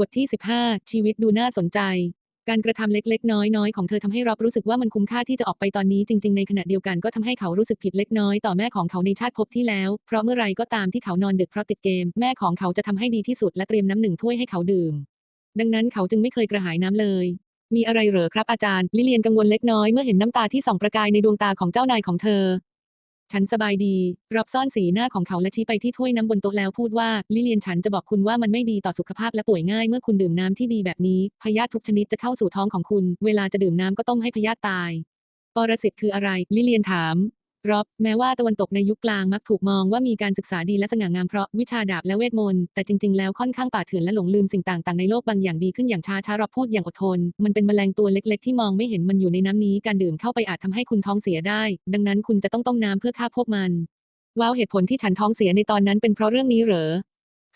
บทที่ 15 ชีวิตดูน่าสนใจ การกระทำเล็กๆ น้อยๆ ของเธอทำให้รอบรู้สึกว่ามันคุ้มค่าที่จะออกไปตอนนี้จริง ๆ ในขณะเดียวกันก็ทำให้เขารู้สึกผิดเล็กน้อยต่อแม่ของเขาในชาติภพที่แล้ว เพราะเมื่อไรก็ตามที่เขานอนดึกเพราะติดเกม แม่ของเขาจะทำให้ดีที่สุดและเตรียมน้ำหนึ่งถ้วยให้เขาดื่ม ดังนั้นเขาจึงไม่เคยกระหายน้ำเลย มีอะไรเหรอครับอาจารย์ ลิเลียนกังวลเล็กน้อยเมื่อเห็นน้ำตาที่ส่องประกายในดวงตาของเจ้านายของเธอ ฉันสบายดี รอบซ่อนสีหน้าของเขาและชี้ไปที่ถ้วยน้ำบนโต๊ะแล้วพูดว่า ลิเลียนฉันจะบอกคุณว่ามันไม่ดีต่อสุขภาพและป่วยง่ายเมื่อคุณดื่มน้ำที่ดีแบบนี้ พยาธิทุกชนิดจะเข้าสู่ท้องของคุณ เวลาจะดื่มน้ำก็ต้มให้พยาธิตาย ปรสิตคืออะไร ลิเลียนถาม ร็อบแม้ว่าตะวันตกในยุคกลางมักถูกมองว่ามีการศึกษาดีและสง่างามเพราะวิชาดาบและเวทมนต์แต่จริงๆแล้วค่อนข้างป่าเถื่อนและหลงลืมสิ่งต่างๆในโลกบางอย่างดีขึ้นอย่างช้าช้าร็อบพูดอย่างอดทน มันเป็นแมลงตัวเล็กๆ ที่มองไม่เห็นมันอยู่ในน้ำนี้การดื่มเข้าไปอาจทำให้คุณท้องเสียได้ ดังนั้นคุณจะต้องต้มน้ำเพื่อฆ่าพวกมันว้าวเหตุผลที่ฉันท้องเสียในตอนนั้นเป็นเพราะเรื่องนี้เหรอ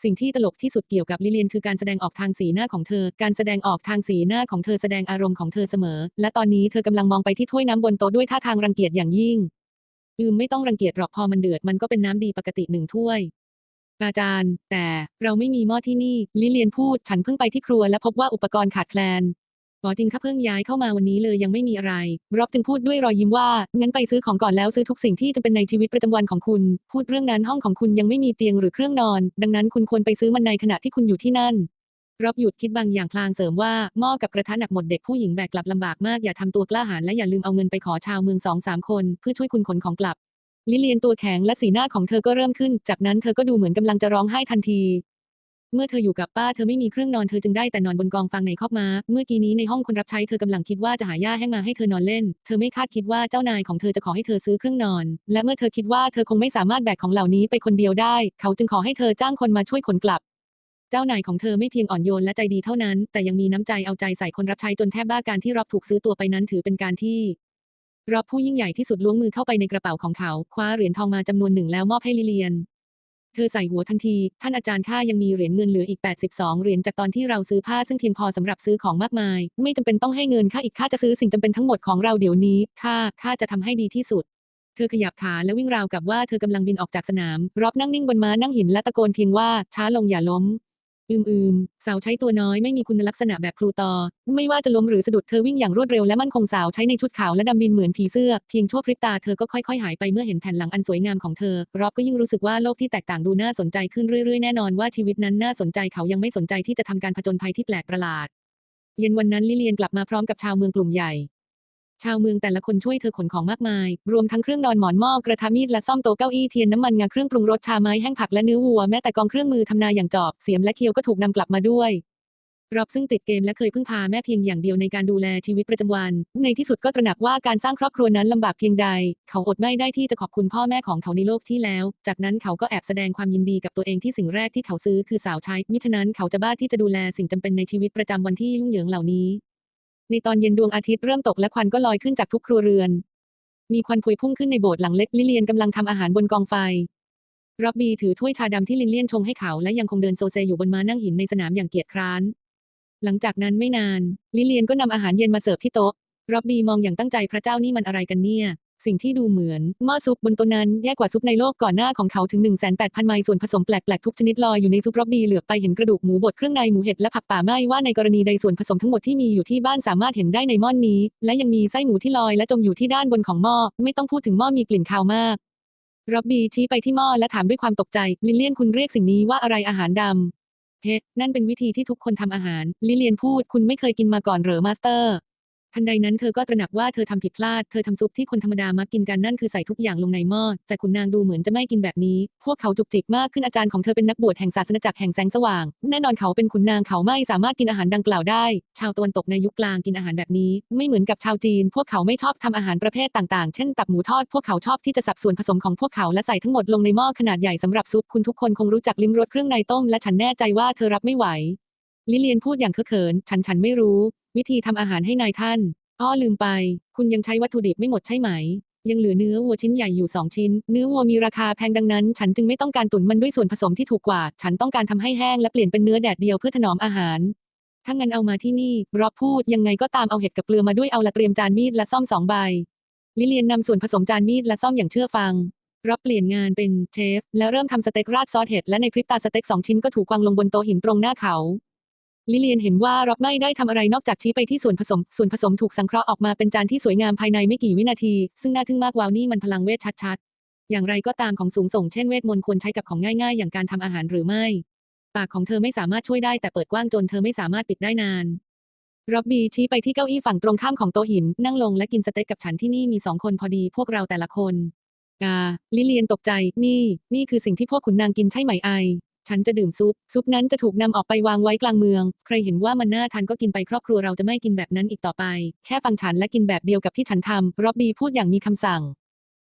สิ่งที่ตลกที่สุดเกี่ยวกับลิเลียนคือการแสดงออกทางสีหน้าของเธอ การแสดงออกทางสีหน้าของเธอแสดงอารมณ์ของเธอเสมอ และตอนนี้เธอกำลังมองไปที่ถ้วยน้ำบนโต๊ะด้วยท่าทางรังเกียจอย่างยิ่ง อืมไม่ต้องรังเกียจหรอกพอมันเดือดมันก็เป็นน้ำดีปกติหนึ่งถ้วย อาจารย์ แต่เราไม่มีหม้อที่นี่ ลิเลียนพูด ฉันเพิ่งไปที่ครัวและพบว่าอุปกรณ์ขาดแคลนอ๋อจริงค่ะเพิ่งย้ายเข้ามาวันนี้เลยยังไม่มีอะไรร็อบจึงพูดด้วยรอยยิ้มว่า งั้นไปซื้อของก่อนแล้วซื้อทุกสิ่งที่จะเป็นในชีวิตประจำวันของคุณ พูดเรื่องนั้นห้องของคุณยังไม่มีเตียงหรือเครื่องนอน ดังนั้นคุณควรไปซื้อมันในขณะที่คุณอยู่ที่นั่น รอบหยุดคิดบางอย่างพลางเสริมว่าหม้อกับกระทะหนักหมดเด็กผู้หญิงแบกกลับลำบากมากอย่าทำตัวกล้าหาญและอย่าลืมเอาเงินไปขอชาวเมืองสองสามคน เพื่อช่วยคุณขนของกลับ ลิเลียนตัวแข็งและสีหน้าของเธอก็เริ่มขึ้น จากนั้นเธอก็ดูเหมือนกำลังจะร้องไห้ทันที เมื่อเธออยู่กับป้าเธอไม่มีเครื่องนอนเธอจึงได้แต่นอนบนกองฟางในคอกม้า เมื่อกี้นี้ในห้องคนรับใช้เธอกำลังคิดว่าจะหาหญ้าแห้งมาให้เธอนอนเล่น เธอไม่คาดคิดว่าเจ้านายของเธอจะขอให้เธอซื้อเครื่องนอน และเมื่อเธอคิดว่าเธอคงไม่สามารถแบกของเหล่านี้ไปคนเดียวได้ เขาจึงขอให้เธอจ้างคนมาช่วยขนกลับ เจ้านายของเธอไม่เพียงอ่อนโยนและใจดีเท่านั้น แต่ยังมีน้ำใจเอาใจใส่คนรับใช้จนแทบบ้าการที่รอบถูกซื้อตัวไปนั้นถือเป็นการที่รอบผู้ยิ่งใหญ่ที่สุดล้วงมือเข้าไปในกระเป๋าของเขา คว้าเหรียญทองมาจำนวนหนึ่งแล้วมอบให้ลิเลียน เธอใส่หัวทันที ท่านอาจารย์ข้ายังมีเหรียญเงินเหลืออีก 82 เหรียญจากตอนที่เราซื้อผ้าซึ่งเพียงพอสำหรับซื้อของมากมาย ไม่จำเป็นต้องให้เงินข้าอีกข้าจะซื้อสิ่งจำเป็นทั้งหมดของเราเดี๋ยวนี้ข้าข้าจะทำให้ดีที่สุดเธอขยับขาและวิ่งราวกับว่าเธอกำลังบินออกจากสนาม รอบนั่งนิ่งบนม้านั่งหินและตะโกนเพียงว่าช้าลงอย่าล้ม อืมอืมสาวใช้ตัวน้อยไม่มีคุณลักษณะแบบครูตอ ไม่ว่าจะล้มหรือสะดุดเธอวิ่งอย่างรวดเร็วและมั่นคงสาวใช้ในชุดขาวและดำบินเหมือนผีเสื้อ เพียงชั่วพริบตาเธอก็ค่อยๆหายไปเมื่อเห็นแผ่นหลังอันสวยงามของเธอ รอบก็ยิ่งรู้สึกว่าโลกที่แตกต่างดูน่าสนใจขึ้นเรื่อยๆแน่นอนว่าชีวิตนั้นน่าสนใจเขายังไม่สนใจที่จะทำการผจญภัยที่แปลกประหลาด เย็นวันนั้นลิเลียนกลับมาพร้อมกับชาวเมืองกลุ่มใหญ่ ชาวเมืองแต่ละคนช่วยเธอขนของมากมาย รวมทั้งเครื่องนอนหมอนหม้อกระทะมีดและซ่อมโต๊ะเก้าอี้เทียนน้ำมันงาเครื่องปรุงรสชาไม้แห้งผักและเนื้อวัวแม้แต่กองเครื่องมือทำนาอย่างจอบเสียมและเคียวก็ถูกนำกลับมาด้วยรอบซึ่งติดเกมและเคยพึ่งพาแม่เพียงอย่างเดียวในการดูแลชีวิตประจำวัน ในที่สุดก็ตระหนักว่าการสร้างครอบครัวนั้นลำบากเพียงใด เขาอดไม่ได้ที่จะขอบคุณพ่อแม่ของเขาในโลกที่แล้ว จากนั้นเขาก็แอบแสดงความยินดีกับตัวเองที่สิ่งแรกที่เขาซื้อคือสาวใช้มิฉะนั้นเขาจะบ้าที่จะดูแลสิ่งจำเป็นในชีวิตประจำวันที่ยุ่งเหยิงเหล่านี้ ในตอนเย็นดวงอาทิตย์เริ่มตกและควันก็ลอยขึ้นจากทุกครัวเรือน มีควันพวยพุ่งขึ้นในโบสถ์หลังเล็กลิเลียนกำลังทำอาหารบนกองไฟร็อบบี้ถือถ้วยชาดำที่ลินเลียนชงให้เขาและยังคงเดินโซเซอยู่บนม้านั่งหินในสนามอย่างเกียจคร้าน หลังจากนั้นไม่นาน ลิเลียนก็นำอาหารเย็นมาเสิร์ฟที่โต๊ะร็อบบี้มองอย่างตั้งใจพระเจ้านี่มันอะไรกันเนี่ย สิ่งที่ดูเหมือนหม้อซุปบนโต๊ะนั้นแย่กว่าซุปในโลกก่อนหน้าของเขาถึง 1 8 0 0 0 ไมล์ส่วนผสมแปลกๆ ทุกชนิดลอยอยู่ในซุปร็อบบี้เหลือไปเห็นกระดูกหมูบดเครื่องในหมูเห็ดและผักป่าไม่ว่าในกรณีใดส่วนผสมทั้งหมดที่มีอยู่ที่บ้านสามารถเห็นได้ในหม้อนนี้ และยังมีไส้หมูที่ลอยและจมอยู่ที่ด้านบนของหม้อไม่ต้องพูดถึงหม้อมีกลิ่นคาวมากร็อบบี้ชี้ไปที่หม้อและถามด้วยความตกใจ ลิเลียนคุณเรียกสิ่งนี้ว่าอะไรอาหารดำเฮ้นั่นเป็นวิธีที่ทุกคนทำอาหาร ลิเลียนพูดคุณไม่เคยกินมาก่อนเหรอมาสเตอร์ ทันใดนั้นเธอก็ตระหนักว่าเธอทำผิดพลาด เธอทำซุปที่คนธรรมดามักกินกันนั่นคือใส่ทุกอย่างลงในหม้อ แต่ขุนนางดูเหมือนจะไม่กินแบบนี้ พวกเขาจุกจิกมากขึ้นอาจารย์ของเธอเป็นนักบวชแห่งศาสนาจักรแห่งแสงสว่าง แน่นอนเขาเป็นขุนนางเขาไม่สามารถกินอาหารดังกล่าวได้ ชาวตะวันตกในยุคกลางกินอาหารแบบนี้ ไม่เหมือนกับชาวจีน พวกเขาไม่ชอบทำอาหารประเภทต่างๆ เช่นตับหมูทอด พวกเขาชอบที่จะสับส่วนผสมของพวกเขาและใส่ทั้งหมดลงในหม้อขนาดใหญ่สำหรับซุป คุณทุกคนคงรู้จักลิ้มรสเครื่องในต้มและฉันแน่ใจว่าเธอรับไม่ไหว ลิเลียนพูดอย่างเคอะเขิน ฉันฉันไม่รู้ วิธีทำอาหารให้นายท่าน อ้อลืมไป คุณยังใช้วัตถุดิบไม่หมดใช่ไหม ยังเหลือเนื้อวัวชิ้นใหญ่อยู่สองชิ้น เนื้อวัวมีราคาแพงดังนั้น ฉันจึงไม่ต้องการตุ๋นมันด้วยส่วนผสมที่ถูกกว่า ฉันต้องการทำให้แห้งและเปลี่ยนเป็นเนื้อแดดเดียวเพื่อถนอมอาหารถ้างั้นเอามาที่นี่รอบพูดยังไงก็ตามเอาเห็ดกับเกลือมาด้วยเอาละเตรียมจานมีดและซ่อมสองใบ ลิเลียนนำส่วนผสมจานมีดและซ่อมอย่างเชื่อฟังรับเปลี่ยนงานเป็นเชฟ แล้วเริ่มทำสเต็กราดซอสเห็ดและในพริบตาสเต็กสองชิ้นก็ถูกวางลงบนโต๊ะหินตรงหน้าเขา ลิเลียนเห็นว่าร็อบไม่ได้ทำอะไรนอกจากชี้ไปที่ส่วนผสม ส่วนผสมถูกสังเคราะห์ออกมาเป็นจานที่สวยงามภายในไม่กี่วินาที ซึ่งน่าทึ่งมากวาวนี่มันพลังเวทชัดๆ อย่างไรก็ตามของสูงส่งเช่นเวทมนต์ควรใช้กับของง่ายๆ อย่างการทำอาหารหรือไม่ ปากของเธอไม่สามารถช่วยได้แต่เปิดกว้างจนเธอไม่สามารถปิดได้นานร็อบบี้ชี้ไปที่เก้าอี้ฝั่งตรงข้ามของโต๊ะหิน นั่งลงและกินสเต็กกับฉันที่นี่มีสองคนพอดีพวกเราแต่ละคน กา ลิเลียนตกใจ นี่ นี่คือสิ่งที่พวกขุนนางกินใช่ไหมไอ ฉันจะดื่มซุป ซุปนั้นจะถูกนำออกไปวางไว้กลางเมือง ใครเห็นว่ามันน่าทานก็กินไปครอบครัวเราจะไม่กินแบบนั้นอีกต่อไป แค่ฟังฉันและกินแบบเดียวกับที่ฉันทำร็อบบี้พูดอย่างมีคำสั่ง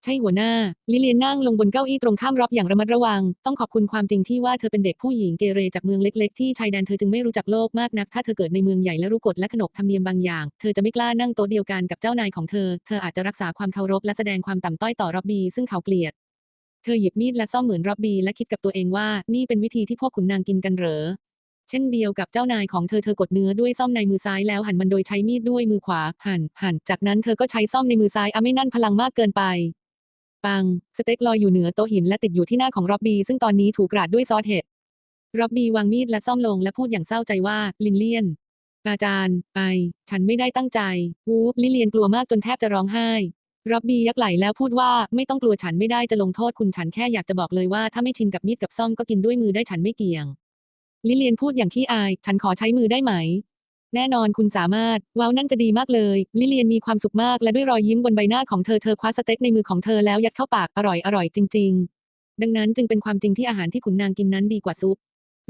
ใช่หัวหน้า ลิเลียนนั่งลงบนเก้าอี้ตรงข้ามร็อบอย่างระมัดระวัง ต้องขอบคุณความจริงที่ว่าเธอเป็นเด็กผู้หญิงเกเรจากเมืองเล็ก ๆ ที่ชายแดนเธอจึงไม่รู้จักโลกมากนัก ถ้าเธอเกิดในเมืองใหญ่และรู้กฎและขนบธรรมเนียมบางอย่าง เธอจะไม่กล้านั่งโต๊ะเดียวกันกับเจ้านายของเธอ เธออาจจะรักษาความเคารพและแสดงความต่ำต้อยต่อร็อบบี้ซึ่งเขาเกลียด เธอหยิบมีดและซ่อมเหมือนร็อบบี้และคิดกับตัวเองว่า นี่เป็นวิธีที่พวกขุนนางกินกันเหรอ เช่นเดียวกับเจ้านายของเธอเธอกดเนื้อด้วยซ่อมในมือซ้ายแล้วหั่นมันโดยใช้มีดด้วยมือขวาหั่นหั่นจากนั้นเธอก็ใช้ซ่อมในมือซ้ายอะไม่นั่นพลังมากเกินไปปัง สเต็กลอยอยู่เหนือโต๊ะหินและติดอยู่ที่หน้าของร็อบบี้ซึ่งตอนนี้ถูกกราดด้วยซอสเห็ดร็อบบี้วางมีดและซ่อมลงและพูดอย่างเศร้าใจว่าลินเลียนอาจารย์ไอฉันไม่ได้ตั้งใจวูบลิเลียนกลัวมากจนแทบจะร้องไห้ ร็อบบี้ยักไหลแล้วพูดว่าไม่ต้องกลัวฉันไม่ได้จะลงโทษคุณฉันแค่อยากจะบอกเลยว่าถ้าไม่ชินกับมีดกับซ่อมก็กินด้วยมือได้ฉันไม่เกี่ยง ลิเลียนพูดอย่างที่อาย ฉันขอใช้มือได้ไหม แน่นอนคุณสามารถ ว้าวนั่นจะดีมากเลย ลิเลียนมีความสุขมากและด้วยรอยยิ้มบนใบหน้าของเธอเธอคว้าสเต็กในมือของเธอแล้วยัดเข้าปากอร่อยอร่อยจริง ๆ ดังนั้นจึงเป็นความจริงที่อาหารที่ขุนนางกินนั้นดีกว่าซุป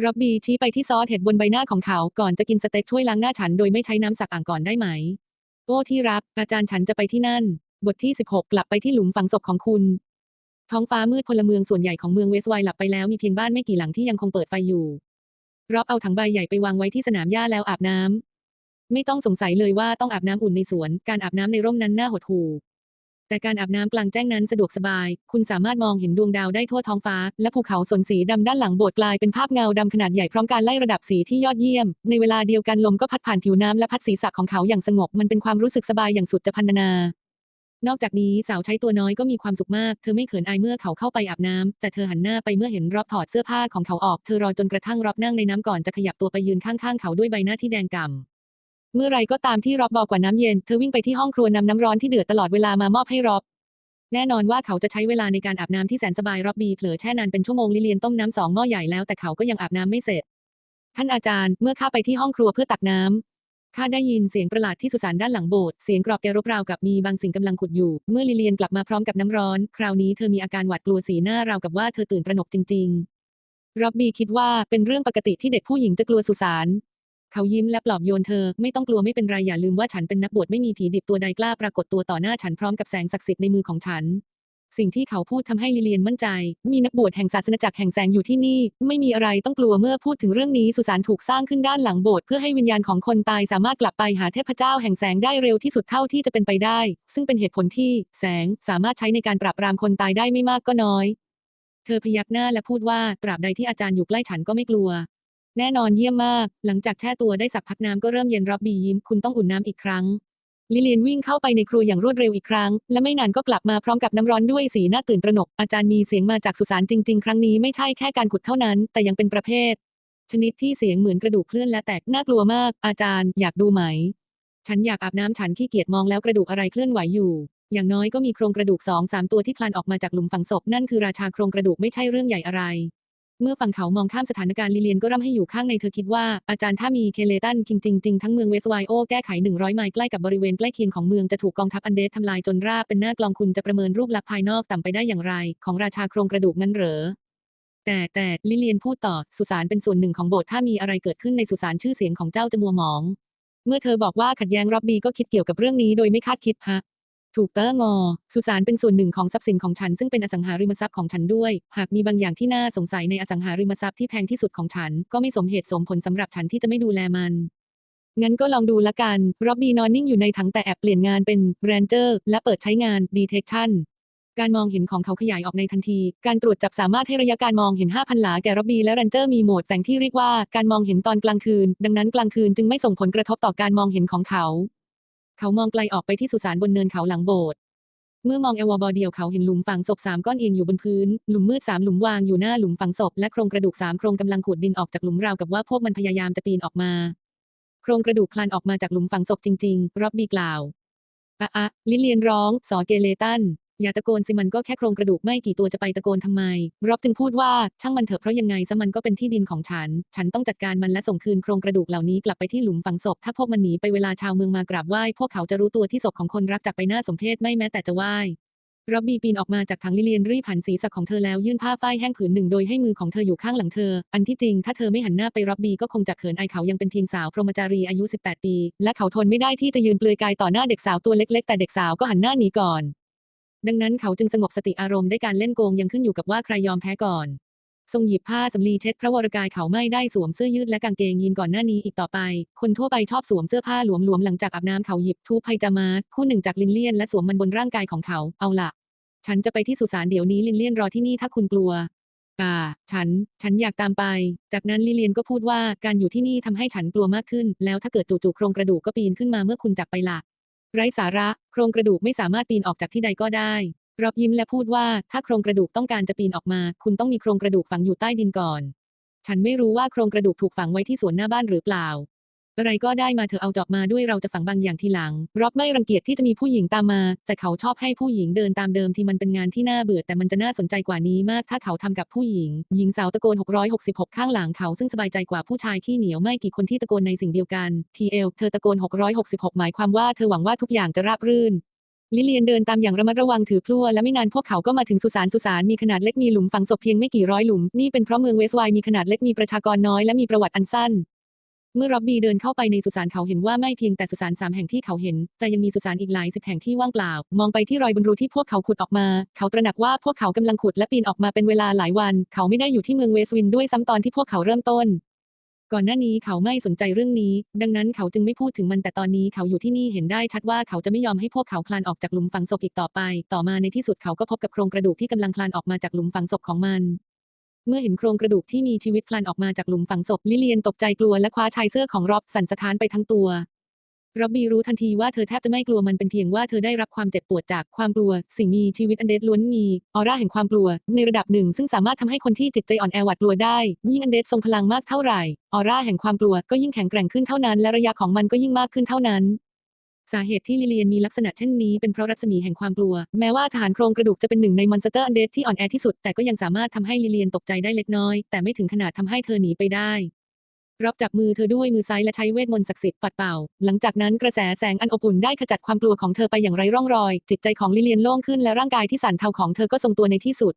ร็อบบี้ชี้ไปที่ซอสเห็ดบนใบหน้าของเขาก่อนจะกินสเต็กช่วยล้างหน้าฉันโดยไม่ใช้น้ำสักอ่างก่อนได้ไหมโอ้ที่รักอาจารย์ฉันจะไปที่นั่น บทที่ 16 กลับไปที่หลุมฝังศพของคุณ ท้องฟ้ามืดพลเมืองส่วนใหญ่ของเมืองเวสต์ไวล์หลับไปแล้วมีเพียงบ้านไม่กี่หลังที่ยังคงเปิดไฟอยู่ร็อบเอาถังใบใหญ่ไปวางไว้ที่สนามหญ้าแล้วอาบน้ำไม่ต้องสงสัยเลยว่าต้องอาบน้ำอุ่นในสวน การอาบน้ำในร่มนั้นน่าหดหู่ แต่การอาบน้ำกลางแจ้งนั้นสะดวกสบาย คุณสามารถมองเห็นดวงดาวได้ทั่วท้องฟ้า และภูเขาสนสีดำด้านหลังโบสถ์กลายเป็นภาพเงาดำขนาดใหญ่พร้อมการไล่ระดับสีที่ยอดเยี่ยม ในเวลาเดียวกันลมก็พัดผ่านผิวน้ำและพัดศีรษะของเขาอย่างสงบ มันเป็นความรู้สึกสบายอย่างสุดจะพรรณนา นอกจากนี้สาวใช้ตัวน้อยก็มีความสุขมาก เธอไม่เขินอายเมื่อเขาเข้าไปอาบน้ำแต่เธอหันหน้าไปเมื่อเห็นรอบถอดเสื้อผ้าของเขาออก เธอรอจนกระทั่งรอบนั่งในน้ำก่อนจะขยับตัวไปยืนข้างๆ เขาด้วยใบหน้าที่แดงก่ำเมื่อไรก็ตามที่รอบบอกกว่าน้ำเย็น เธอวิ่งไปที่ห้องครัวนำน้ำร้อนที่เดือดตลอดเวลามามอบให้รอบแน่นอนว่าเขาจะใช้เวลาในการอาบน้ำที่แสนสบายรอบบีเผลอแช่นานเป็นชั่วโมงลิเลียนต้มน้ำสองหม้อใหญ่แล้วแต่เขาก็ยังอาบน้ำไม่เสร็จ ท่านอาจารย์ เมื่อข้าไปที่ห้องครัวเพื่อตักน้ำ ข้าได้ยินเสียงประหลาดที่สุสานด้านหลังโบสถ์ เสียงกรอบแกรบราวกับมีบางสิ่งกำลังขุดอยู่ เมื่อลิเลียนกลับมาพร้อมกับน้ำร้อน คราวนี้เธอมีอาการหวาดกลัวสีหน้าราวกับว่าเธอตื่นตระหนกจริงๆ ร็อบบี้คิดว่าเป็นเรื่องปกติที่เด็กผู้หญิงจะกลัวสุสาน เขายิ้มและปลอบโยนเธอ ไม่ต้องกลัวไม่เป็นไรอย่าลืมว่าฉันเป็นนักบวชไม่มีผีดิบตัวใดกล้าปรากฏตัวต่อหน้าฉันพร้อมกับแสงศักดิ์สิทธิ์ในมือของฉัน สิ่งที่เขาพูดทำให้ลิเลียนมั่นใจ มีนักบวชแห่งศาสนาจักรแห่งแสงอยู่ที่นี่ ไม่มีอะไรต้องกลัวเมื่อพูดถึงเรื่องนี้สุสานถูกสร้างขึ้นด้านหลังโบสถ์เพื่อให้วิญญาณของคนตายสามารถกลับไปหาเทพเจ้าแห่งแสงได้เร็วที่สุดเท่าที่จะเป็นไปได้ ซึ่งเป็นเหตุผลที่แสงสามารถใช้ในการปราบปรามคนตายได้ไม่มากก็น้อย เธอพยักหน้าและพูดว่าตราบใดที่อาจารย์อยู่ใกล้ฉันก็ไม่กลัวแน่นอนเยี่ยมมาก หลังจากแช่ตัวได้สักพักน้ำก็เริ่มเย็นร็อบบี้ยิ้ม คุณต้องอุ่นน้ำอีกครั้ง ลิเลียนวิ่งเข้าไปในครัวอย่างรวดเร็วอีกครั้ง และไม่นานก็กลับมาพร้อมกับน้ำร้อนด้วยสีหน้าตื่นตระหนก อาจารย์มีเสียงมาจากสุสานจริง ๆ ครั้งนี้ไม่ใช่แค่การขุดเท่านั้น แต่ยังเป็นประเภท ชนิดที่เสียงเหมือนกระดูกเคลื่อนและแตกน่ากลัวมาก อาจารย์อยากดูไหม ฉันอยากอาบน้ำฉันขี้เกียจมองแล้วกระดูกอะไรเคลื่อนไหวอยู่ อย่างน้อยก็มีโครงกระดูกสองสามตัวที่คลานออกมาจากหลุมฝังศพนั่นคือราชาโครงกระดูกไม่ใช่เรื่องใหญ่อะไร เมื่อฝั่งเขามองข้ามสถานการณ์ลิเลียนก็ร่ำให้อยู่ข้างในเธอคิดว่า อาจารย์ถ้ามีเคเลตันคิงจริงๆทั้งเมืองเวสไวโอแก้ไข 100 ไมล์ใกล้กับบริเวณใกล้เคียงของเมืองจะถูกกองทัพอันเดสทำลายจนราบเป็นหน้ากลองคุณจะประเมินรูปลักษณ์ภายนอกต่ำไปได้อย่างไร ของราชาโครงกระดูกนั้นเหรอแต่แต่ลิเลียนพูดต่อสุสานเป็นส่วนหนึ่งของโบสถ์ถ้ามีอะไรเกิดขึ้นในสุสานชื่อเสียงของเจ้าจะมัวหมอง เมื่อเธอบอกว่าขัดแย้งร็อบบี้ก็คิดเกี่ยวกับเรื่องนี้โดยไม่คาดคิดฮะ ถูกเตอร์งอ สุสานเป็นส่วนหนึ่งของทรัพย์สินของฉัน ซึ่งเป็นอสังหาริมทรัพย์ของฉันด้วย หากมีบางอย่างที่น่าสงสัยในอสังหาริมทรัพย์ที่แพงที่สุดของฉัน ก็ไม่สมเหตุสมผลสำหรับฉันที่จะไม่ดูแลมัน งั้นก็ลองดูละกัน ร็อบบี้นอนนิ่งอยู่ในถังแต่แอบเปลี่ยนงานเป็นแรนเจอร์และเปิดใช้งาน Detection การมองเห็นของเขาขยายออกในทันที การตรวจจับสามารถให้ระยะการมองเห็น 5,000 หลาแก่ร็อบบี้และแรนเจอร์มีโหมดแฝงที่เรียกว่าการมองเห็นตอนกลางคืน ดังนั้นกลางคืนจึงไม่ส่งผลกระทบต่อการมองเห็นของเขา เขามองไกลออกไปที่สุสานบนเนินเขาหลังโบสถ์ เมื่อมองเอวบอเดียวเขาเห็นหลุมฝังศพสามก้อนเอียงอยู่บนพื้น หลุมมืดสามหลุมวางอยู่หน้าหลุมฝังศพและโครงกระดูกสามโครงกำลังขูดดินออกจากหลุมราวกับว่าพวกมันพยายามจะปีนออกมา โครงกระดูกคลานออกมาจากหลุมฝังศพจริงๆร็อบบี้กล่าวอะอะลิเลียนร้อง สอเกเลตัน อย่าตะโกนสิมันก็แค่โครงกระดูกไม่กี่ตัวจะไปตะโกนทำไมร็อบจึงพูดว่าช่างมันเถอะเพราะยังไงซะมันก็เป็นที่ดินของฉัน ฉันต้องจัดการมันและส่งคืนโครงกระดูกเหล่านี้กลับไปที่หลุมฝังศพถ้าพวกมันหนีไปเวลาชาวเมืองมากราบไหว้พวกเขาจะรู้ตัวที่ศพของคนรักจากไปหน้าสมเพชไม่แม้แต่จะไหว้ร็อบบี้ปีนออกมาจากถังลิเลียนรีบหันศีรษะของเธอแล้วยื่นผ้าฝ้ายแห้งผืนหนึ่งโดยให้มือของเธออยู่ข้างหลังเธอ อันที่จริงถ้าเธอไม่หันหน้าไปร็อบบี้ก็คงจะเขินอายเขายังเป็นเพียงสาวพรหมจารีอายุ 18 ปี และเขาทนไม่ได้ที่จะยืนเปลือยกายต่อหน้าเด็กสาวตัวเล็ก ๆ แต่เด็กสาวก็หันหน้าหนีก่อน ดังนั้นเขาจึงสงบสติอารมณ์ได้การเล่นโกงยังขึ้นอยู่กับว่าใครยอมแพ้ก่อน ทรงหยิบผ้าสำลีเช็ดพระวรกายเขาไม่ได้สวมเสื้อยืดและกางเกงยีนก่อนหน้านี้อีกต่อไป คนทั่วไปชอบสวมเสื้อผ้าหลวมๆหลังจากอาบน้ำเขาหยิบทูไพจามาสคู่หนึ่งจากลินเลียนและสวมมันบนร่างกายของเขา เอาละฉันจะไปที่สุสานเดี๋ยวนี้ลินเลียนรอที่นี่ถ้าคุณกลัวอ่า ฉัน ฉันอยากตามไป จากนั้นลิเลียนก็พูดว่าการอยู่ที่นี่ทำให้ฉันกลัวมากขึ้น แล้วถ้าเกิดจู่ๆโครงกระดูกก็ปีนขึ้นมาเมื่อคุณจากไปละ ไร้สาระ โครงกระดูกไม่สามารถปีนออกจากที่ใดก็ได้ รอบยิ้มและพูดว่า ถ้าโครงกระดูกต้องการจะปีนออกมา คุณต้องมีโครงกระดูกฝังอยู่ใต้ดินก่อน ฉันไม่รู้ว่าโครงกระดูกถูกฝังไว้ที่สวนหน้าบ้านหรือเปล่า อะไรก็ได้มาเธอเอาจอบมาด้วยเราจะฝังบางอย่างทีหลังร็อบไม่รังเกียจที่จะมีผู้หญิงตามมา แต่เขาชอบให้ผู้หญิงเดินตามเดิมที่มันเป็นงานที่น่าเบื่อแต่มันจะน่าสนใจกว่านี้มากถ้าเขาทำกับผู้หญิง หญิงสาวตะโกน 666 ข้างหลังเขาซึ่งสบายใจกว่าผู้ชายขี้เหนียวไม่กี่คนที่ตะโกนในสิ่งเดียวกัน TL เธอตะโกน 666 หมายความว่าเธอหวังว่าทุกอย่างจะราบรื่นลิเลียนเดินตามอย่างระมัดระวังถือพลั่วและไม่นานพวกเขาก็มาถึงสุสานสุสานมีขนาดเล็กมีหลุมฝังศพเพียงไม่กี่ร้อยหลุม นี่เป็นเพราะเมืองเวสไวมีขนาดเล็กมีประชากรน้อยและมีประวัติอันสั้น เมื่อร็อบบี้เดินเข้าไปในสุสานเขาเห็นว่าไม่เพียงแต่สุสานสามแห่งที่เขาเห็น แต่ยังมีสุสานอีกหลายสิบแห่งที่ว่างเปล่า มองไปที่รอยบนรูที่พวกเขาขุดออกมา เขาตระหนักว่าพวกเขากำลังขุดและปีนออกมาเป็นเวลาหลายวัน เขาไม่ได้อยู่ที่เมืองเวสวินด้วยซ้ำตอนที่พวกเขาเริ่มต้น ก่อนหน้านี้เขาไม่สนใจเรื่องนี้ ดังนั้นเขาจึงไม่พูดถึงมันแต่ตอนนี้เขาอยู่ที่นี่เห็นได้ชัดว่าเขาจะไม่ยอมให้พวกเขาคลานออกจากหลุมฝังศพอีกต่อไป ต่อมาในที่สุดเขาก็พบกับโครงกระดูกที่กำลังคลานออกมาจากหลุมฝังศพของมัน เมื่อเห็นโครงกระดูกที่มีชีวิตคลานออกมาจากหลุมฝังศพลิเลียนตกใจกลัวและคว้าชายเสื้อของร็อบสั่นสะท้านไปทั้งตัวร็อบบี้รู้ทันทีว่าเธอแทบจะไม่กลัวมันเป็นเพียงว่าเธอได้รับความเจ็บปวดจากความกลัว สิ่งมีชีวิตอันเดดล้วนมีออร่าแห่งความกลัว ในระดับหนึ่งซึ่งสามารถทำให้คนที่จิตใจอ่อนแอหวาดกลัวได้ ยิ่งอันเดดทรงพลังมากเท่าไหร่ออร่าแห่งความกลัวก็ยิ่งแข็งแกร่งขึ้นเท่านั้นและระยะของมันก็ยิ่งมากขึ้นเท่านั้น สาเหตุที่ลิเลียนมีลักษณะเช่นนี้เป็นเพราะรัศมีแห่งความกลัว แม้ว่าฐานโครงกระดูกจะเป็นหนึ่งในมอนสเตอร์อันเดดที่อ่อนแอที่สุด แต่ก็ยังสามารถทำให้ลิเลียนตกใจได้เล็กน้อย แต่ไม่ถึงขนาดทำให้เธอหนีไปได้รับจับมือเธอด้วยมือซ้ายและใช้เวทมนต์ศักดิ์สิทธิ์ปัดเป่า หลังจากนั้นกระแสแสงอันอบอุ่นได้ขจัดความกลัวของเธอไปอย่างไร้ร่องรอย จิตใจของลิเลียนโล่งขึ้นและร่างกายที่สั่นเทาของเธอก็ทรงตัวในที่สุด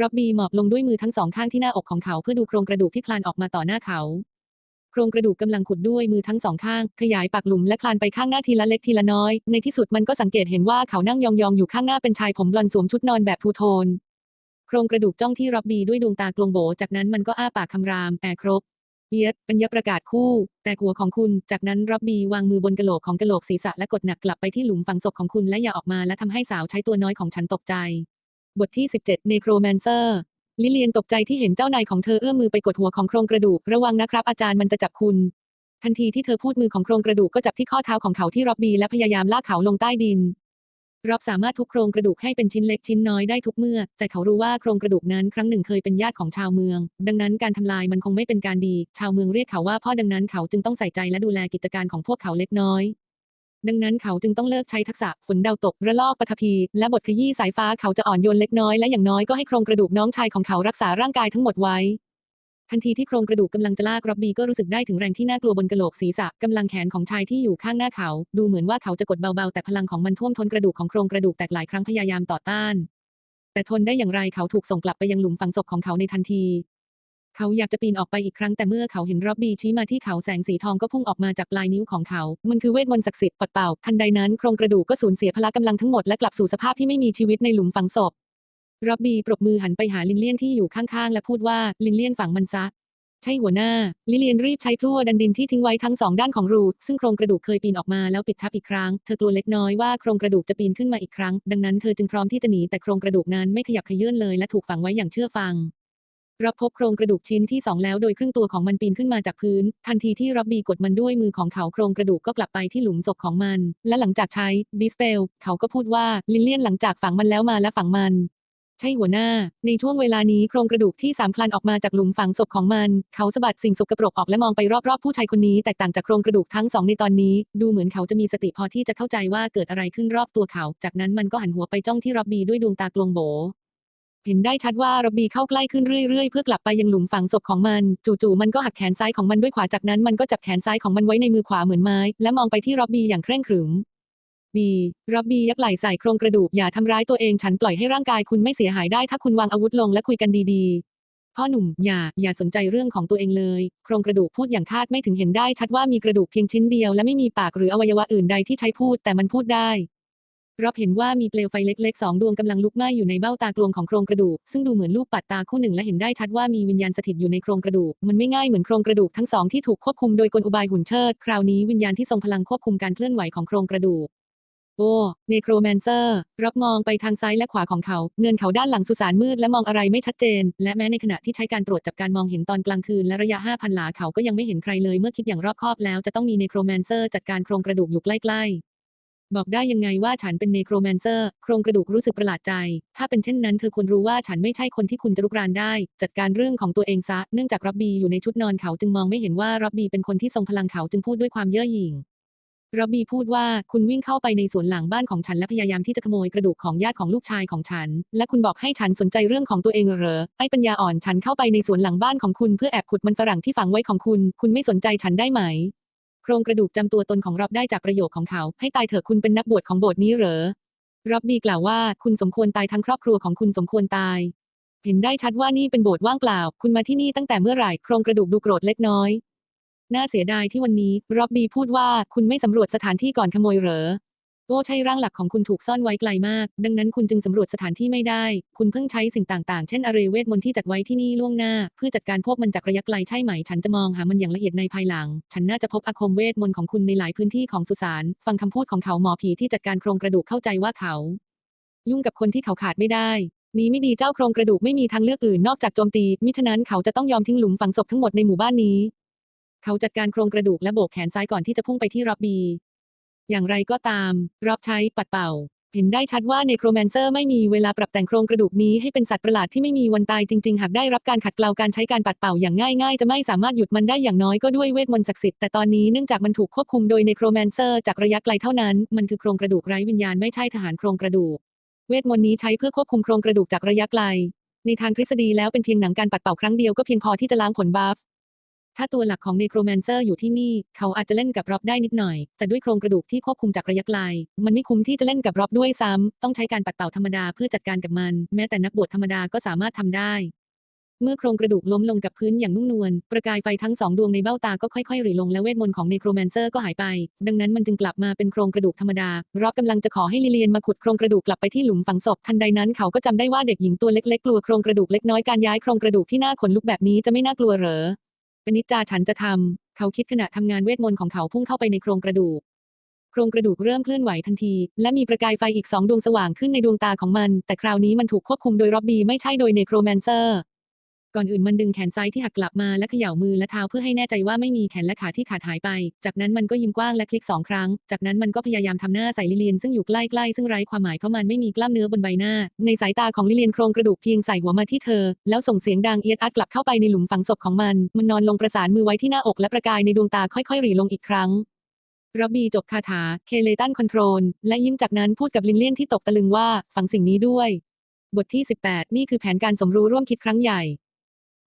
ร็อบบี้หมอบลงด้วยมือทั้งสองข้างที่หน้าอกของเขาเพื่อดูโครงกระดูกที่คลานออกมาต่อหน้าเขา โครงกระดูกกำลังขุดด้วยมือทั้งสองข้าง ขยายปากหลุมและคลานไปข้างหน้าทีละเล็กทีละน้อย ในที่สุดมันก็สังเกตเห็นว่าเขานั่งยองๆอยู่ข้างหน้าเป็นชายผมบลอนสวมชุดนอนแบบทูโทน โครงกระดูกจ้องที่ร็อบบี้ด้วยดวงตากลวงโบ จากนั้นมันก็อ้าปากคำราม แอครบเอียดปัญญาประกาศคู่ แต่หัวของคุณ จากนั้นร็อบบี้วางมือบนกะโหลกของกะโหลกศีรษะและกดหนักกลับไปที่หลุมฝังศพของคุณและอย่าออกมาและทำให้สาวใช้ตัวน้อยของฉันตกใจ บทที่ 17 Necromancer ลิเลียนตกใจที่เห็นเจ้านายของเธอเอื้อมมือไปกดหัวของโครงกระดูก ระวังนะครับอาจารย์มันจะจับคุณ ทันทีที่เธอพูดมือของโครงกระดูกก็จับที่ข้อเท้าของเขาที่ร็อบบี้และพยายามลากเขาลงใต้ดินร็อบสามารถทุบโครงกระดูกให้เป็นชิ้นเล็กชิ้นน้อยได้ทุกเมื่อ แต่เขารู้ว่าโครงกระดูกนั้นครั้งหนึ่งเคยเป็นญาติของชาวเมือง ดังนั้นการทำลายมันคงไม่เป็นการดี ชาวเมืองเรียกเขาว่าพ่อดังนั้นเขาจึงต้องใส่ใจและดูแลกิจการของพวกเขาเล็กน้อย ดังนั้นเขาจึงต้องเลิกใช้ทักษะฝนดาวตกระลอกปฐพี และบทขยี้สายฟ้าเขาจะอ่อนโยนเล็กน้อยและอย่างน้อยก็ให้โครงกระดูกน้องชายของเขารักษาร่างกายทั้งหมดไว้ทันทีที่โครงกระดูกกำลังจะลากร็อบบี้ก็รู้สึกได้ถึงแรงที่น่ากลัวบนกระโหลกศีรษะกำลังแขนของชายที่อยู่ข้างหน้าเขา ดูเหมือนว่าเขาจะกดเบาๆ แต่พลังของมันท่วมท้นกระดูกของโครงกระดูกแตกหลายครั้งพยายามต่อต้าน แต่ทนได้อย่างไรเขาถูกส่งกลับไปยังหลุมฝังศพของเขาในทันที เขาอยากจะปีนออกไปอีกครั้งแต่เมื่อเขาเห็นร็อบบี้ชี้มาที่เขาแสงสีทองก็พุ่งออกมาจากปลายนิ้วของเขา มันคือเวทมนต์ศักดิ์สิทธิ์ปัดเป่า ทันใดนั้นโครงกระดูกก็สูญเสียพละกำลังทั้งหมดและกลับสู่สภาพที่ไม่มีชีวิตในหลุมฝังศพร็อบบี้ปรบมือหันไปหาลินเลียนที่อยู่ข้างๆ และพูดว่าลินเลียนฝังมันซะ ใช่หัวหน้า ลิเลียนรีบใช้พลั่วดันดินที่ทิ้งไว้ทั้งสองด้านของรูซึ่งโครงกระดูกเคยปีนออกมาแล้วปิดทับอีกครั้ง เธอกลัวเล็กน้อยว่าโครงกระดูกจะปีนขึ้นมาอีกครั้ง ดังนั้นเธอจึงพร้อมที่จะหนีแต่โครงกระดูกนั้นไม่ขยับเขยื่นเลยและถูกฝังไว้อย่างเชื่อฟัง รับพบโครงกระดูกชิ้นที่สองแล้วโดยครึ่งตัวของมันปีนขึ้นมาจากพื้น ทันทีที่รับบีกดมันด้วยมือของเขาโครงกระดูกก็กลับไปที่หลุมศพของมัน และหลังจากใช้ดิสเปลเขาก็พูดว่าลินเลียนหลังจากฝังมันแล้วมาและฝังมันใช่หัวหน้า ในช่วงเวลานี้โครงกระดูกที่สามคลานออกมาจากหลุมฝังศพของมัน เขาสะบัดสิ่งสกปรกออกและมองไปรอบๆผู้ชายคนนี้แตกต่างจากโครงกระดูกทั้งสองในตอนนี้ ดูเหมือนเขาจะมีสติพอที่จะเข้าใจว่าเกิดอะไรขึ้นรอบตัวเขา จากนั้นมันก็หันหัวไปจ้องที่ร็อบบี้ด้วยดวงตากลวงโบ เห็นได้ชัดว่าร็อบบี้เข้าใกล้ขึ้นเรื่อยๆ เพื่อกลับไปยังหลุมฝังศพของมัน จู่ๆมันก็หักแขนซ้ายของมันด้วยขวาจากนั้นมันก็จับแขนซ้ายของมันไว้ในมือขวาเหมือนไม้ และมองไปที่ร็อบบี้อย่างเคร่งขรึมบีร็อบบี้ยักไหล่ใส่โครงกระดูกอย่าทำร้ายตัวเองฉันปล่อยให้ร่างกายคุณไม่เสียหายได้ถ้าคุณวางอาวุธลงและคุยกันดีๆ พ่อหนุ่มอย่าอย่าสนใจเรื่องของตัวเองเลย โครงกระดูกพูดอย่างคาดไม่ถึงเห็นได้ชัดว่ามีกระดูกเพียงชิ้นเดียวและไม่มีปากหรืออวัยวะอื่นใดที่ใช้พูดแต่มันพูดได้ รับเห็นว่ามีเปลวไฟเล็กๆสองดวงกำลังลุกไหม้อยู่ในเบ้าตากลวงของโครงกระดูก ซึ่งดูเหมือนลูกปัดตาคู่หนึ่งและเห็นได้ชัดว่ามีวิญญาณสถิตอยู่ในโครงกระดูก มันไม่ง่ายเหมือนโครงกระดูกทั้งสองที่ถูกควบคุมโดยกลอุบายหุ่นเชิด คราวนี้วิญญาณที่ทรงพลังควบคุมการเคลื่อนไหวของโครงกระดูกโอ้เนโครแมนเซอร์ รับมองไปทางซ้ายและขวาของเขาเงินเขาด้านหลังสุสานมืดและมองอะไรไม่ชัดเจน และแม้ในขณะที่ใช้การตรวจจับการมองเห็นตอนกลางคืนและระยะ 5,000 หลาเขาก็ยังไม่เห็นใครเลยเมื่อคิดอย่างรอบคอบแล้วจะต้องมีเนโครแมนเซอร์จัดการโครงกระดูกอยู่ใกล้ๆ บอกได้ยังไงว่าฉันเป็นเนโครแมนเซอร์ โครงกระดูกรู้สึกประหลาดใจ ถ้าเป็นเช่นนั้นเธอควรรู้ว่าฉันไม่ใช่คนที่คุณจะรุกรานได้ จัดการเรื่องของตัวเองซะ เนื่องจากร็อบบีอยู่ในชุดนอนเขาจึงมองไม่เห็นว่าร็อบบีเป็นคนที่ทรงพลังเขาจึงพูดด้วยความเย่อหยิ่งร็อบบีพูดว่าคุณวิ่งเข้าไปในสวนหลังบ้านของฉันและพยายามที่จะขโมยกระดูกของญาติของลูกชายของฉัน และคุณบอกให้ฉันสนใจเรื่องของตัวเองเหรอ ไอ้ปัญญาอ่อนฉันเข้าไปในสวนหลังบ้านของคุณเพื่อแอบขุดมันฝรั่งที่ฝังไว้ของคุณ คุณไม่สนใจฉันได้ไหม โครงกระดูกจำตัวตนของร็อบได้จากประโยคของเขา ให้ตายเถอะคุณเป็นนักบวชของโบสถ์นี้เหรอร็อบบี้กล่าวว่าคุณสมควรตายทั้งครอบครัวของคุณสมควรตาย เห็นได้ชัดว่านี่เป็นโบสถ์ว่างเปล่า คุณมาที่นี่ตั้งแต่เมื่อไหร่โครงกระดูกดูโกรธเล็กน้อย น่าเสียดายที่วันนี้ร็อบบี้พูดว่าคุณไม่สำรวจสถานที่ก่อนขโมยเหรอ โอ้ใช่ร่างหลักของคุณถูกซ่อนไว้ไกลมาก ดังนั้นคุณจึงสำรวจสถานที่ไม่ได้ คุณเพิ่งใช้สิ่งต่างๆ เช่นอาเรเวทมนต์ที่จัดไว้ที่นี่ล่วงหน้า เพื่อจัดการพวกมันจากระยะไกลใช่ไหม ฉันจะมองหามันอย่างละเอียดในภายหลัง ฉันน่าจะพบอาคมเวทมนต์ของคุณในหลายพื้นที่ของสุสาน ฟังคำพูดของเขาหมอผีที่จัดการโครงกระดูกเข้าใจว่าเขา ยุ่งกับคนที่เขาขาดไม่ได้นี้ไม่ดีเจ้าโครงกระดูกไม่มีทางเลือกอื่นนอกจากโจมตี มิฉะนั้นเขาจะต้องยอมทิ้งหลุมฝังศพทั้งหมดในหมู่บ้านนี้ เขาจัดการโครงกระดูกและโบกแขนซ้ายก่อนที่จะพุ่งไปที่ร็อบบี อย่างไรก็ตาม รอบใช้ปัดเป่า เห็นได้ชัดว่าในโครแมนเซอร์ไม่มีเวลาปรับแต่งโครงกระดูกนี้ให้เป็นสัตว์ประหลาดที่ไม่มีวันตายจริง ๆ หากได้รับการขัดเกลาการใช้การปัดเป่าอย่างง่ายๆ จะไม่สามารถหยุดมันได้อย่างน้อยก็ด้วยเวทมนต์ศักดิ์สิทธิ์แต่ตอนนี้เนื่องจากมันถูกควบคุมโดยในโครแมนเซอร์จากระยะไกลเท่านั้น มันคือโครงกระดูกไร้วิญญาณไม่ใช่ทหารโครงกระดูก เวทมนต์นี้ใช้เพื่อควบคุมโครงกระดูกจากระยะไกล ในทางทฤษฎีแล้วเป็นเพียงหนังการปัดเป่าครั้งเดียวก็เพียงพอที่จะล้างผลบัฟ ถ้าตัวหลักของเนโครแมนเซอร์อยู่ที่นี่ เขาอาจจะเล่นกับร็อบได้นิดหน่อย แต่ด้วยโครงกระดูกที่ควบคุมจากระยะไกล มันไม่คุ้มที่จะเล่นกับร็อบด้วยซ้ำต้องใช้การปัดเป่าธรรมดาเพื่อจัดการกับมัน แม้แต่นักบวชธรรมดาก็สามารถทำได้ เมื่อโครงกระดูกล้มลงกับพื้นอย่างนุ่มนวล ประกายไฟทั้งสองดวงในเบ้าตาก็ค่อยๆหรี่ลงและเวทมนต์ของเนโครแมนเซอร์ก็หายไป ดังนั้นมันจึงกลับมาเป็นโครงกระดูกธรรมดาร็อบกำลังจะขอให้ลิเลียนมาขุดโครงกระดูกกลับไปที่หลุมฝังศพ ทันใดนั้นเขาก็จำได้ว่าเด็กหญิงตัวเล็กๆกลัวโครงกระดูกเล็กน้อยการย้ายโครงกระดูกที่น่าขนลุกแบบนี้จะไม่น่ากลัวเหรอ ป็นนิจจาฉันจะทำ เขาคิดขณะทำงานเวทมนต์ของเขาพุ่งเข้าไปในโครงกระดูก โครงกระดูกเริ่มเคลื่อนไหวทันที และมีประกายไฟอีกสองดวงสว่างขึ้นในดวงตาของมัน แต่คราวนี้มันถูกควบคุมโดยร็อบบี้ไม่ใช่โดยเนโครแมนเซอร์ ก่อนอื่นมันดึงแขนซ้ายที่หักกลับมาและเขย่ามือและเท้าเพื่อให้แน่ใจว่าไม่มีแขนและขาที่ขาดหายไป จากนั้นมันก็ยิ้มกว้างและคลิกสองครั้ง จากนั้นมันก็พยายามทำหน้าใส่ลิเลียนซึ่งอยู่ใกล้ๆซึ่งไร้ความหมายเพราะมันไม่มีกล้ามเนื้อบนใบหน้า ในสายตาของลิเลียนโครงกระดูกเพียงใส่หัวมาที่เธอ แล้วส่งเสียงดังเอียดอัดกลับเข้าไปในหลุมฝังศพของมัน มันนอนลงประสานมือไว้ที่หน้าอกและประกายในดวงตาค่อยๆหรี่ลงอีกครั้งร็อบบี้จบคาถา เคเลตันคอนโทรล และยิ้มจากนั้นพูดกับลินเลียนที่ตกตะลึงว่าฟังสิ่งนี้ด้วย บทที่ 18 นี่คือแผนการสมรู้ร่วมคิดครั้งใหญ่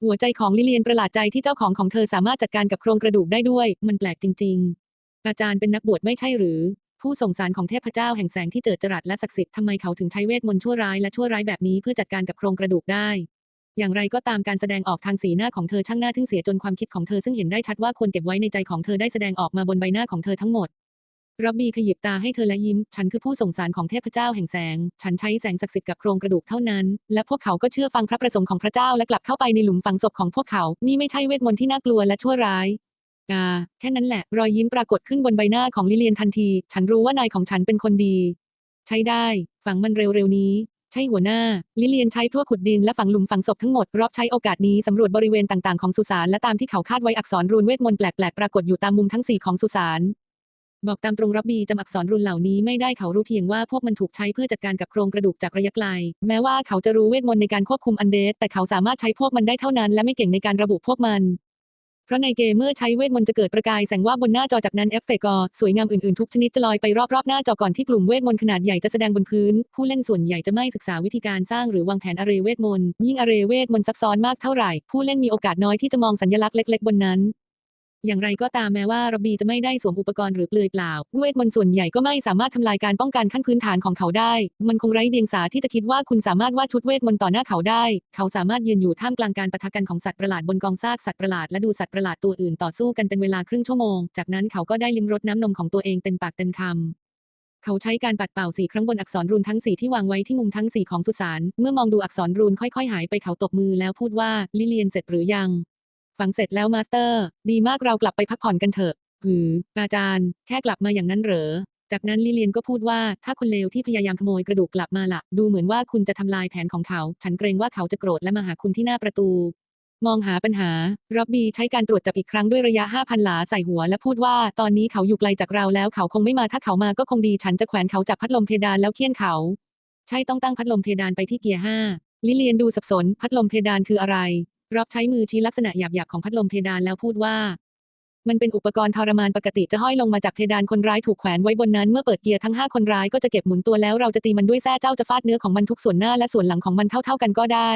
หัวใจของลิเลียนประหลาดใจที่เจ้าของของเธอสามารถจัดการกับโครงกระดูกได้ด้วย มันแปลกจริง ๆ อาจารย์เป็นนักบวชไม่ใช่หรือ ผู้ส่งสารของเทพเจ้าแห่งแสงที่เจิดจรัสและศักดิ์สิทธิ์ทำไมเขาถึงใช้เวทมนต์ชั่วร้ายและชั่วร้ายแบบนี้เพื่อจัดการกับโครงกระดูกได้ อย่างไรก็ตามการแสดงออกทางสีหน้าของเธอช่างน่าทึ่งเสียจนความคิดของเธอซึ่งเห็นได้ชัดว่าควรเก็บไว้ในใจของเธอได้แสดงออกมาบนใบหน้าของเธอทั้งหมด ร็อบบี้ขยิบตาให้เธอและยิ้ม ฉันคือผู้ส่งสารของเทพเจ้าแห่งแสง ฉันใช้แสงศักดิ์สิทธิ์กับโครงกระดูกเท่านั้น และพวกเขาก็เชื่อฟังพระประสงค์ของพระเจ้าและกลับเข้าไปในหลุมฝังศพของพวกเขา นี่ไม่ใช่เวทมนต์ที่น่ากลัวและชั่วร้ายกาแค่นั้นแหละ รอยยิ้มปรากฏขึ้นบนใบหน้าของลิเลียนทันที ฉันรู้ว่านายของฉันเป็นคนดี ใช้ได้ ฝังมันเร็วๆนี้ ใช่หัวหน้า ลิเลียนใช้พวกขุดดินและฝังหลุมฝังศพทั้งหมด รอบใช้โอกาสนี้สำรวจบริเวณต่างๆของสุสานและตามที่เขาคาดไว้อักษรรูนเวทมนต์แปลกๆปรากฏอยู่ตามมุมทั้งสี่ของสุสาน บอกตามตรงรับบีจำอักษรรุนเหล่านี้ไม่ได้เขารู้เพียงว่าพวกมันถูกใช้เพื่อจัดการกับโครงกระดูกจากระยะไกล แม้ว่าเขาจะรู้เวทมนต์ในการควบคุมอันเดสแต่เขาสามารถใช้พวกมันได้เท่านั้น และไม่เก่งในการระบุพวกมัน เพราะในเกมเมื่อใช้เวทมนต์จะเกิดประกายแสงว่าบนหน้าจอจากนั้นเอฟเฟกต์สวยงามอื่นๆทุกชนิดจะลอยไปรอบๆหน้าจอก่อนที่กลุ่มเวทมนต์ขนาดใหญ่จะแสดงบนพื้น ผู้เล่นส่วนใหญ่จะไม่ศึกษาวิธีการสร้างหรือวางแผนอาเรเวทมนต์ยิ่งอาเรเวทมนต์ซับซ้อนมากเท่าไหร่ ผู้เล่นมีโอกาสน้อยที่จะมองสัญลักษณ์เล็ก ๆ บนนั้น อย่างไรก็ตามแม้ว่าระบีจะไม่ได้สวมอุปกรณ์หรือเปลือยเปล่าเวทมนต์ส่วนใหญ่ก็ไม่สามารถทำลายการป้องกันขั้นพื้นฐานของเขาได้ มันคงไร้เดียงสาที่จะคิดว่าคุณสามารถวาดชุดเวทมนต์ต่อหน้าเขาได้ เขาสามารถยืนอยู่ท่ามกลางการปะทะกันของสัตว์ประหลาดบนกองซากสัตว์ประหลาดและดูสัตว์ประหลาดตัวอื่นต่อสู้กันเป็นเวลาครึ่งชั่วโมง จากนั้นเขาก็ได้ลิ้มรสน้ำนมของตัวเองเต็มปากเต็มคำเขาใช้การปัดเป่าสี่ครั้งบนอักษรรูนทั้งสี่ที่วางไว้ที่มุมทั้งสี่ของสุสาน เมื่อมองดูอักษรรูนค่อยๆ หายไปเขาตบมือแล้วพูดว่า ลิเลียนเสร็จหรือยัง ฝังเสร็จแล้วมาสเตอร์ ดีมากเรากลับไปพักผ่อนกันเถอะหือ อาจารย์ แค่กลับมาอย่างนั้นเหรอ จากนั้นลิเลียนก็พูดว่า ถ้าคนเลวที่พยายามขโมยกระดูกกลับมาละดูเหมือนว่าคุณจะทำลายแผนของเขา ฉันเกรงว่าเขาจะโกรธและมาหาคุณที่หน้าประตู มองหาปัญหารับบี้ใช้การตรวจจับอีกครั้งด้วยระยะ 5,000 หลาใส่หัวและพูดว่าตอนนี้เขาอยู่ไกลจากเราแล้วเขาคงไม่มาถ้าเขามาก็คงดีฉันจะแขวนเขาจากพัดลมเพดานแล้วเคี่ยนเขา ใช่ต้องตั้งพัดลมเพดานไปที่เกียร์ห้าลิเลียนดูสับสน พัดลมเพดานคืออะไร รับใช้มือชี้ลักษณะหยาบๆของพัดลมเพดานแล้วพูดว่า มันเป็นอุปกรณ์ทรมานปกติจะห้อยลงมาจากเพดานคนร้ายถูกแขวนไว้บนนั้นเมื่อเปิดเกียร์ทั้ง5คนร้ายก็จะเก็บหมุนตัวแล้วเราจะตีมันด้วยแส้เจ้าจะฟาดเนื้อของมันทุกส่วนหน้าและส่วนหลังของมันเท่า ๆกันก็ได้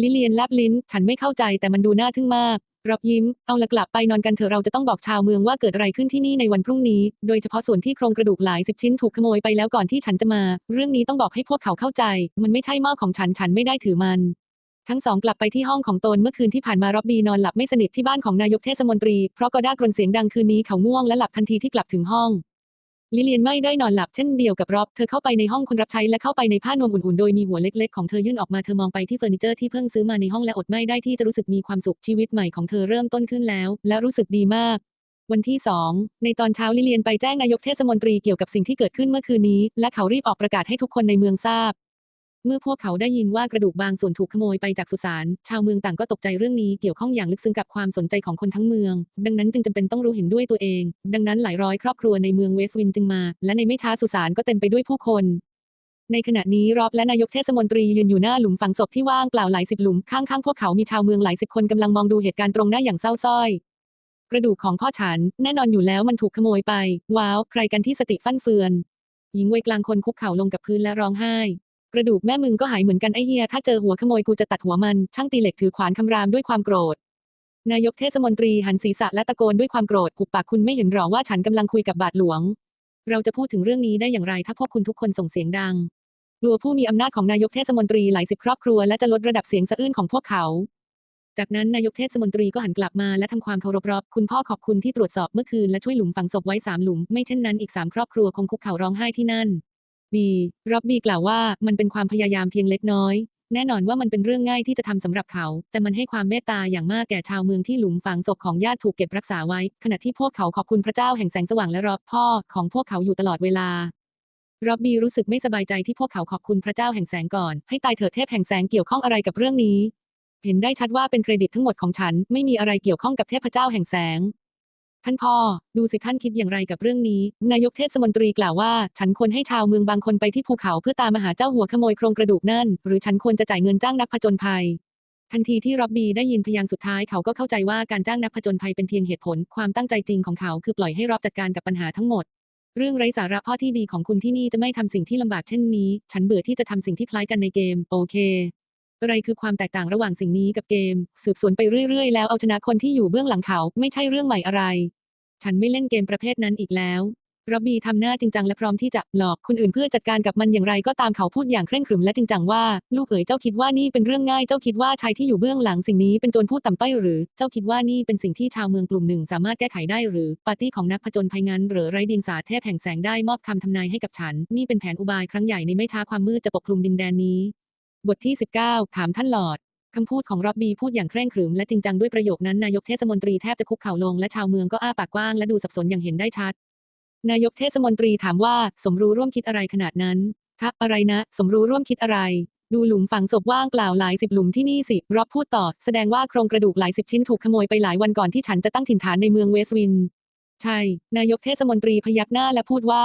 ลิเลียนแลบลิ้น ฉันไม่เข้าใจแต่มันดูน่าทึ่งมากรับยิ้ม เอาละกลับไปนอนกันเถอะเราจะต้องบอกชาวเมืองว่าเกิดอะไรขึ้นที่นี่ในวันพรุ่งนี้ โดยเฉพาะส่วนที่โครงกระดูกหลายสิบชิ้นถูกขโมยไปแล้วก่อนที่ฉันจะมา เรื่องนี้ต้องบอกให้พวกเขาเข้าใจ มันไม่ใช่หม้อของฉัน ฉันไม่ได้ถือมัน ทั้งสองกลับไปที่ห้องของตนเมื่อคืนที่ผ่านมาร็อบบี้นอนหลับไม่สนิทที่บ้านของนายกเทศมนตรี เพราะก็ด้ากรนเสียงดังคืนนี้เขาง่วงและหลับทันทีที่กลับถึงห้อง ลิเลียนไม่ได้นอนหลับเช่นเดียวกับร็อบ เธอเข้าไปในห้องคนรับใช้และเข้าไปในผ้านวมอุ่นๆ โดยมีหัวเล็กๆ ของเธอยื่นออกมา เธอมองไปที่เฟอร์นิเจอร์ที่เพิ่งซื้อมาในห้องและอดไม่ได้ที่จะรู้สึกมีความสุขชีวิตใหม่ของเธอเริ่มต้นขึ้นแล้ว และรู้สึกดีมากวันที่สองในตอนเช้าลิเลียนไปแจ้งนายกเทศมนตรีเกี่ยวกับสิ่งที่เกิดขึ้นเมื่อคืนนี้ และเขารีบออกประกาศให้ทุกคนในเมืองทราบ เมื่อพวกเขาได้ยินว่ากระดูกบางส่วนถูกขโมยไปจากสุสาน ชาวเมืองต่างก็ตกใจเรื่องนี้เกี่ยวข้องอย่างลึกซึ้งกับความสนใจของคนทั้งเมือง ดังนั้นจึงจำเป็นต้องรู้เห็นด้วยตัวเอง ดังนั้นหลายร้อยครอบครัวในเมืองเวสต์วินจึงมา และในไม่ช้าสุสานก็เต็มไปด้วยผู้คนในขณะนี้รอบและนายกเทศมนตรียืนอยู่หน้าหลุมฝังศพที่ว่างเปล่าหลายสิบหลุม ข้างๆพวกเขามีชาวเมืองหลายสิบคนกำลังมองดูเหตุการณ์ตรงหน้าอย่างเศร้าส้อย กระดูกของพ่อฉัน แน่นอนอยู่แล้วมันถูกขโมยไป ว้าว ใครกันที่สติฟั่นเฟือน หญิงวัยกลางคนคุกเข่าลงกับพื้นและร้องไห้ กระดูกแม่มึงก็หายเหมือนกันไอเฮียถ้าเจอหัวขโมยกูจะตัดหัวมัน ช่างตีเหล็กถือขวานคำรามด้วยความโกรธ นายกเทศมนตรีหันศีรษะและตะโกนด้วยความโกรธหุบปากคุณไม่เห็นหรอว่าฉันกำลังคุยกับบาทหลวง เราจะพูดถึงเรื่องนี้ได้อย่างไรถ้าพวกคุณทุกคนส่งเสียงดังกลัวผู้มีอำนาจของนายกเทศมนตรีหลายสิบครอบครัวและจะลดระดับเสียงสะอื้นของพวกเขา จากนั้นนายกเทศมนตรีก็หันกลับมาและทำความเคารพรอบคุณพ่อขอบคุณที่ตรวจสอบเมื่อคืนและช่วยหลุมฝังศพไว้สามหลุม ไม่เช่นนั้นอีกสามครอบครัวคงคุกเข่าร้องไห้ที่นั่น บีร็อบบี้กล่าวว่ามันเป็นความพยายามเพียงเล็กน้อย แน่นอนว่ามันเป็นเรื่องง่ายที่จะทำสำหรับเขา แต่มันให้ความเมตตาอย่างมากแก่ชาวเมืองที่หลุมฝังศพของญาติถูกเก็บรักษาไว้ ขณะที่พวกเขาขอบคุณพระเจ้าแห่งแสงสว่างและรอบพ่อของพวกเขาอยู่ตลอดเวลาร็อบบี้รู้สึกไม่สบายใจที่พวกเขาขอบคุณพระเจ้าแห่งแสงก่อน ให้ตายเถิดเทพแห่งแสงเกี่ยวข้องอะไรกับเรื่องนี้ เห็นได้ชัดว่าเป็นเครดิตทั้งหมดของฉัน ไม่มีอะไรเกี่ยวข้องกับเทพเจ้าแห่งแสง ท่านพ่อ ดูสิท่านคิดอย่างไรกับเรื่องนี้ นายกเทศมนตรีกล่าวว่า ฉันควรให้ชาวเมืองบางคนไปที่ภูเขาเพื่อตามหาเจ้าหัวขโมยโครงกระดูกนั่น หรือฉันควรจะจ่ายเงินจ้างนักผจญภัย ทันทีที่ร็อบบี้ได้ยินพยางค์สุดท้ายเขาก็เข้าใจว่าการจ้างนักผจญภัยเป็นเพียงเหตุผล ความตั้งใจจริงของเขาคือปล่อยให้ร็อบจัดการกับปัญหาทั้งหมด เรื่องไร้สาระพ่อที่ดีของคุณที่นี่จะไม่ทำสิ่งที่ลำบากเช่นนี้ ฉันเบื่อที่จะทำสิ่งที่คล้ายกันในเกม โอเค อะไรคือความแตกต่างระหว่างสิ่งนี้กับเกม สืบสวนไปเรื่อยๆ แล้วเอาชนะคนที่อยู่เบื้องหลังเขาไม่ใช่เรื่องใหม่อะไร ฉันไม่เล่นเกมประเภทนั้นอีกแล้วร็อบบี้ทำหน้าจริงจังและพร้อมที่จะหลอกคนอื่นเพื่อจัดการกับมันอย่างไรก็ตามเขาพูดอย่างเคร่งขรึมและจริงจังว่า ลูกเอ๋ยเจ้าคิดว่านี่เป็นเรื่องง่ายเจ้าคิดว่าชายที่อยู่เบื้องหลังสิ่งนี้เป็นโจรผู้ต่ำต้อยหรือ เจ้าคิดว่านี่เป็นสิ่งที่ชาวเมืองกลุ่มหนึ่งสามารถแก้ไขได้หรือปาร์ตี้ของนักผจญภัยงั้นหรือไร้ดียงสาเทพแห่งแสงได้มอบคำทำนายให้กับฉัน นี่เป็นแผนอุบายครั้งใหญ่ในไม่ช้าความมืดจะปกคลุมดินแดนนี้ บทที่ 19 ถามท่านหลอด คำพูดของร็อบบี้พูดอย่างเคร่งขรึมและจริงจังด้วยประโยคนั้นนายกเทศมนตรีแทบจะคุกเข่าลงและชาวเมืองก็อ้าปากกว้างและดูสับสนอย่างเห็นได้ชัด นายกเทศมนตรีถามว่าสมรู้ร่วมคิดอะไรขนาดนั้นทับอะไรนะ สมรู้ร่วมคิดอะไร ดูหลุมฝังศพว่างเปล่าหลายสิบหลุมที่นี่สิร็อบพูดต่อ แสดงว่าโครงกระดูกหลายสิบชิ้นถูกขโมยไปหลายวันก่อนที่ฉันจะตั้งถิ่นฐานในเมืองเวสต์วิน ใช่ นายกเทศมนตรีพยักหน้าและพูดว่า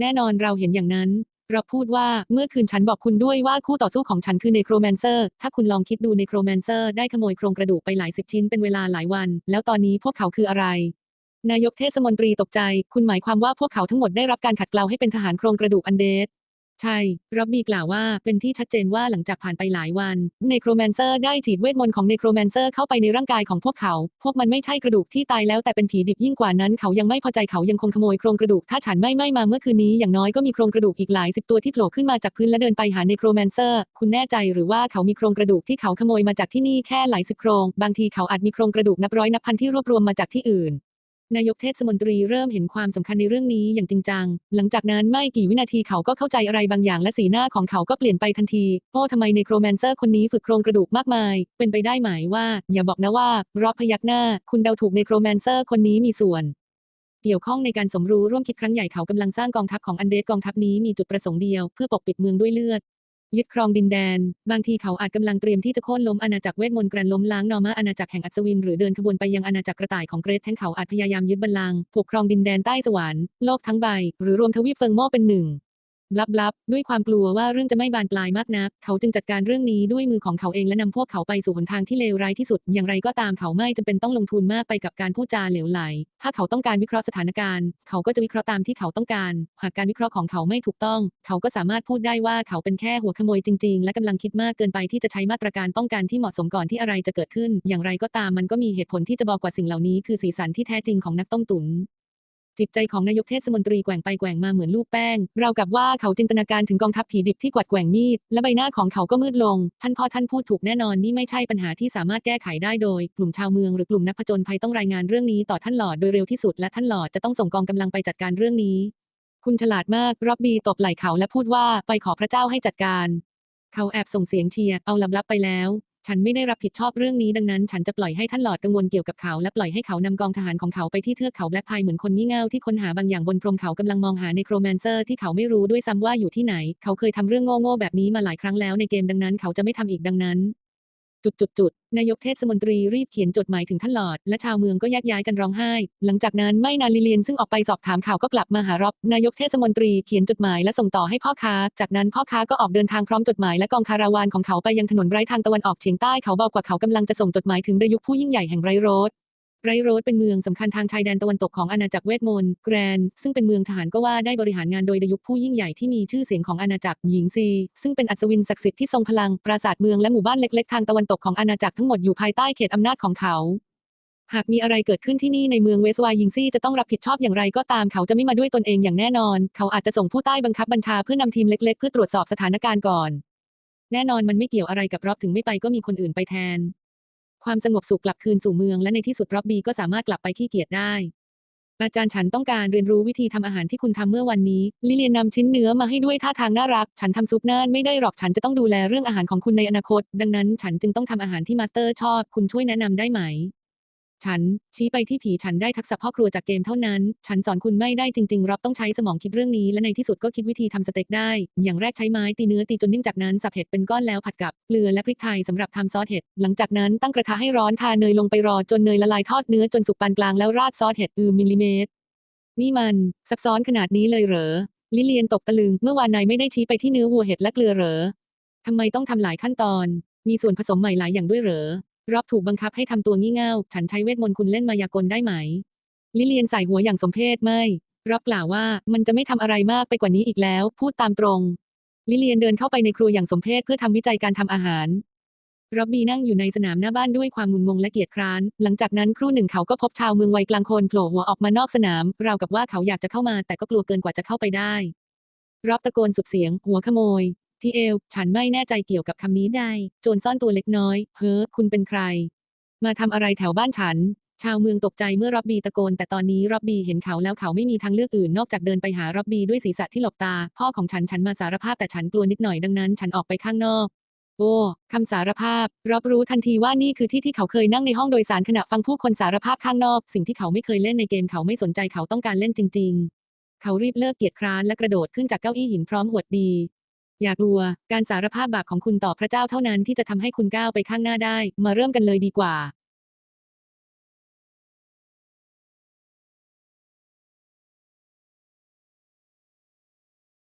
แน่นอนเราเห็นอย่างนั้น เราพูดว่าเมื่อคืนฉันบอกคุณด้วยว่าคู่ต่อสู้ของฉันคือเนโครแมนเซอร์ถ้าคุณลองคิดดูเนโครแมนเซอร์ได้ขโมยโครงกระดูกไปหลายสิบชิ้นเป็นเวลาหลายวัน แล้วตอนนี้พวกเขาคืออะไร นายกเทศมนตรีตกใจ คุณหมายความว่าพวกเขาทั้งหมดได้รับการขัดเกลาให้เป็นทหารโครงกระดูกอันเดส ใช่ ร็อบบี้กล่าวว่าเป็นที่ชัดเจนว่าหลังจากผ่านไปหลายวันเนโครแมนเซอร์ได้ฉีดเวทมนต์ของเนโครแมนเซอร์เข้าไปในร่างกายของพวกเขา พวกมันไม่ใช่กระดูกที่ตายแล้วแต่เป็นผีดิบยิ่งกว่านั้นเขายังไม่พอใจเขายังคงขโมยโครงกระดูกถ้าฉันไม่ไม่มาเมื่อคืนนี้อย่างน้อยก็มีโครงกระดูกอีกหลายสิบตัวที่โผล่ขึ้นมาจากพื้นและเดินไปหาเนโครแมนเซอร์ คุณแน่ใจหรือว่าเขามีโครงกระดูกที่เขาขโมยมาจากที่นี่แค่หลายสิบโครง บางทีเขาอาจมีโครงกระดูกนับร้อยนับพันที่รวบรวมมาจากที่อื่น นายกเทศมนตรีเริ่มเห็นความสำคัญในเรื่องนี้อย่างจริงจัง หลังจากนั้นไม่กี่วินาทีเขาก็เข้าใจอะไรบางอย่างและสีหน้าของเขาก็เปลี่ยนไปทันที โอ้ทำไมในโครแมนเซอร์คนนี้ฝึกโครงกระดูกมากมาย เป็นไปได้ไหมว่า อย่าบอกนะว่า รอบพยักหน้า คุณเดาถูกในโครแมนเซอร์คนนี้มีส่วนเกี่ยวข้องในการสมรู้ร่วมคิดครั้งใหญ่เขากำลังสร้างกองทัพของอันเดสกองทัพนี้มีจุดประสงค์เดียวเพื่อปกปิดเมืองด้วยเลือด ยึดครองดินแดน บางทีเขาอาจกำลังเตรียมที่จะโค่นล้มอาณาจักรเวทมนต์แกรนล้มล้างนอร์มาอาณาจักรแห่งอัศวินหรือเดินขบวนไปยังอาณาจักรกระต่ายของเกรทแทงเขาอาจพยายามยึดบัลลังก์ปกครองดินแดนใต้สวรรค์โลกทั้งใบ หรือรวมทวีปเฟิงโม่เป็นหนึ่ง ลับๆ ด้วยความกลัวว่าเรื่องจะไม่บานปลายมากนัก เขาจึงจัดการเรื่องนี้ด้วยมือของเขาเองและนำพวกเขาไปสู่หนทางที่เลวร้ายที่สุด อย่างไรก็ตามเขาไม่จำเป็นต้องลงทุนมากไปกับการพูดจาเหลวไหล ถ้าเขาต้องการวิเคราะห์สถานการณ์ เขาก็จะวิเคราะห์ตามที่เขาต้องการ หากการวิเคราะห์ของเขาไม่ถูกต้อง เขาก็สามารถพูดได้ว่าเขาเป็นแค่หัวขโมยจริงๆ และกำลังคิดมากเกินไปที่จะใช้มาตรการป้องกันที่เหมาะสมก่อนที่อะไรจะเกิดขึ้น อย่างไรก็ตามมันก็มีเหตุผลที่จะบอกกว่าสิ่งเหล่านี้คือสีสันที่แท้จริงของนักต้มตุ๋น จิตใจของนายกเทศมนตรีแกว่งไปแกว่งมาเหมือนลูกแป้ง เรากับว่าเขาจินตนาการถึงกองทัพผีดิบที่กวัดแกว่งมีด และใบหน้าของเขาก็มืดลง ท่านพ่อท่านพูดถูกแน่นอนนี่ไม่ใช่ปัญหาที่สามารถแก้ไขได้โดย กลุ่มชาวเมืองหรือกลุ่มนักผจญภัยต้องรายงานเรื่องนี้ต่อท่านหลอดโดยเร็วที่สุดและท่านหลอดจะต้องส่งกองกำลังไปจัดการเรื่องนี้ คุณฉลาดมากร็อบบี้ตบไหล่เขาและพูดว่าไปขอพระเจ้าให้จัดการ เขาแอบส่งเสียงเชียร์เอาลับๆไปแล้ว ฉันไม่ได้รับผิดชอบเรื่องนี้ดังนั้นฉันจะปล่อยให้ท่านหลอดกังวลเกี่ยวกับเขา และปล่อยให้เขานำกองทหารของเขาไปที่เทือกเขาแบล็คพายเหมือนคนงี่เง่าที่ค้นหาบางอย่างบนพรมเขากำลังมองหาในโครแมนเซอร์ที่เขาไม่รู้ด้วยซ้ำว่าอยู่ที่ไหน เขาเคยทำเรื่องโง่ๆแบบนี้มาหลายครั้งแล้วในเกมดังนั้นเขาจะไม่ทำอีกดังนั้น จุดจุดจุดๆนายกเทศมนตรีรีบเขียนจดหมายถึงท่านหลอด และชาวเมืองก็แยกย้ายกันร้องไห้ หลังจากนั้นไม่นานลิเลียนซึ่งออกไปสอบถามข่าวก็กลับมาหารอบนายกเทศมนตรีเขียนจดหมายและส่งต่อให้พ่อค้า จากนั้นพ่อค้าก็ออกเดินทางพร้อมจดหมายและกองคาราวานของเขาไปยังถนนไร้ทางตะวันออกเฉียงใต้เขาบอกว่าเขากำลังจะส่งจดหมายถึงดยุคผู้ยิ่งใหญ่แห่งไรโรส ไรโรสเป็นเมืองสำคัญทางชายแดนตะวันตกของอาณาจักรเวทมนต์แกรน ซึ่งเป็นเมืองทหารก็ว่าได้บริหารงานโดยดยุคผู้ยิ่งใหญ่ที่มีชื่อเสียงของอาณาจักรหญิงซี ซึ่งเป็นอัศวินศักดิ์สิทธิ์ที่ทรงพลัง ปราสาทเมืองและหมู่บ้านเล็กๆ ทางตะวันตกของอาณาจักรทั้งหมดอยู่ภายใต้เขตอำนาจของเขา หากมีอะไรเกิดขึ้นที่นี่ในเมืองเวสวายิงซี่จะต้องรับผิดชอบอย่างไรก็ตามเขาจะไม่มาด้วยตนเองอย่างแน่นอน เขาอาจจะส่งผู้ใต้บังคับบัญชาเพื่อนำทีมเล็ก ๆ เพื่อตรวจสอบสถานการณ์ก่อน แน่นอนมันไม่เกี่ยวอะไรกับรอบถึงไม่ไปก็มีคนอื่นไปแทน ความสงบสุขกลับคืนสู่เมืองและในที่สุดร็อบบี้ก็สามารถกลับไปที่เกียร์ได้ อาจารย์ฉันต้องการเรียนรู้วิธีทำอาหารที่คุณทำเมื่อวันนี้ ลิเลียนนำชิ้นเนื้อมาให้ด้วยท่าทางน่ารัก ฉันทำซุปน่านไม่ได้หรอกฉันจะต้องดูแลเรื่องอาหารของคุณในอนาคต ดังนั้นฉันจึงต้องทำอาหารที่มาสเตอร์ชอบ คุณช่วยแนะนำได้ไหม ฉัน ชี้ไปที่ผีฉันได้ทักษะพ่อครัวจากเกมเท่านั้น ฉันสอนคุณไม่ได้จริงๆร็อบต้องใช้สมองคิดเรื่องนี้ และในที่สุดก็คิดวิธีทำสเต็กได้ อย่างแรกใช้ไม้ตีเนื้อตีจนนิ่มจากนั้นสับเห็ดเป็นก้อนแล้วผัดกับเกลือและพริกไทยสำหรับทำซอสเห็ด หลังจากนั้นตั้งกระทะให้ร้อนทาเนยลงไปรอจนเนยละลายทอดเนื้อจนสุกปานกลางแล้วราดซอสเห็ดอืมมิลลิเมตร นี่มันซับซ้อนขนาดนี้เลยเหรอ ลิเลียนตกตะลึง เมื่อวานนายไม่ได้ชี้ไปที่เนื้อวัวเห็ดและเกลือเหรอทำไมต้องทำหลายขั้นตอน มีส่วนผสมใหม่หลายอย่างด้วยเหรอ รอบถูกบังคับให้ทำตัวงี่เง่า ฉันใช้เวทมนต์คุณเล่นมายากลได้ไหม ลิเลียนใส่หัวอย่างสมเพชไม่รอบกล่าวว่ามันจะไม่ทำอะไรมากไปกว่านี้อีกแล้ว พูดตามตรง ลิเลียนเดินเข้าไปในครัวอย่างสมเพชเพื่อทำวิจัยการทำอาหารร็อบบี้นั่งอยู่ในสนามหน้าบ้านด้วยความงุนงงและเกียจคร้าน หลังจากนั้นครู่หนึ่งเขาก็พบชาวเมืองวัยกลางคนโผล่หัวออกมานอกสนาม ราวกับว่าเขาอยากจะเข้ามาแต่ก็กลัวเกินกว่าจะเข้าไปได้รอบตะโกนสุดเสียง หัวขโมย ที่เอว ฉันไม่แน่ใจเกี่ยวกับคำนี้ได้ โจรซ่อนตัวเล็กน้อย เฮ้อ คุณเป็นใคร มาทำอะไรแถวบ้านฉัน ชาวเมืองตกใจเมื่อร็อบบี้ตะโกน แต่ตอนนี้ร็อบบี้เห็นเขาแล้วเขาไม่มีทางเลือกอื่นนอกจากเดินไปหาร็อบบี้ด้วยศีรษะที่หลบตา พ่อของฉันฉันมาสารภาพแต่ฉันกลัวนิดหน่อยดังนั้น ฉันออกไปข้างนอกโอ้ คำสารภาพ รับรู้ทันทีว่านี่คือที่ที่เขาเคยนั่งในห้องโดยสารขณะฟังผู้คนสารภาพข้างนอก สิ่งที่เขาไม่เคยเล่นในเกมเขาไม่สนใจเขาต้องการเล่นจริง ๆ เขารีบเลิกเกียจคร้านและกระโดดขึ้นจากเก้าอี้หินพร้อมหวดดี อย่ากลัว การสารภาพบาปของคุณต่อพระเจ้าเท่านั้นที่จะทำให้คุณก้าวไปข้างหน้าได้ มาเริ่มกันเลยดีกว่า